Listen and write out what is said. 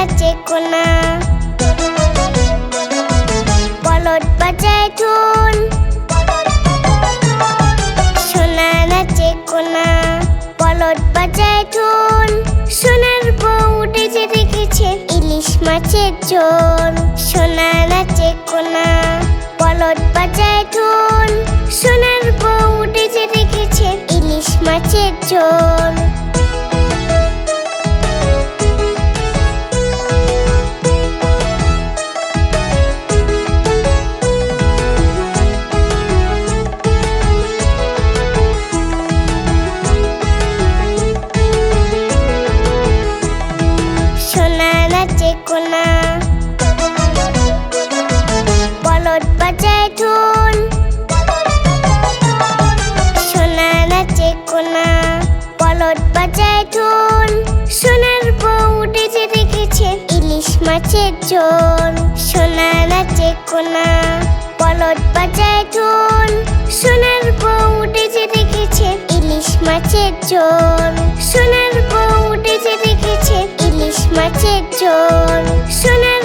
বাজে কোনা। পলট বাজায় ঢোল সোনা নাচে কোনা। পলট বাজায় ঢোল সোনার বউ উঠেছে দেখেছে ইলিশ মাছের ঝোল। সোনা নাচে কোনা। পলট বাজায় ঢোল সোনার বউ উঠেছে দেখেছে ইলিশ মাছের ঝোল। বাজায় ঢোল। সোনা নাচে কোনা, বলদ বাজায় ঢোল। সোনার বউ উঠেছে রেখেছে ইলিশ মাছের ঝোল। সোনা নাচে কোনা, বলদ বাজায় ঢোল। সোনার উঠেছে রেখেছে ইলিশ মাছের ঝোল। সোনার উঠেছে রেখেছে ইলিশ মাছের ঝোল। সোনার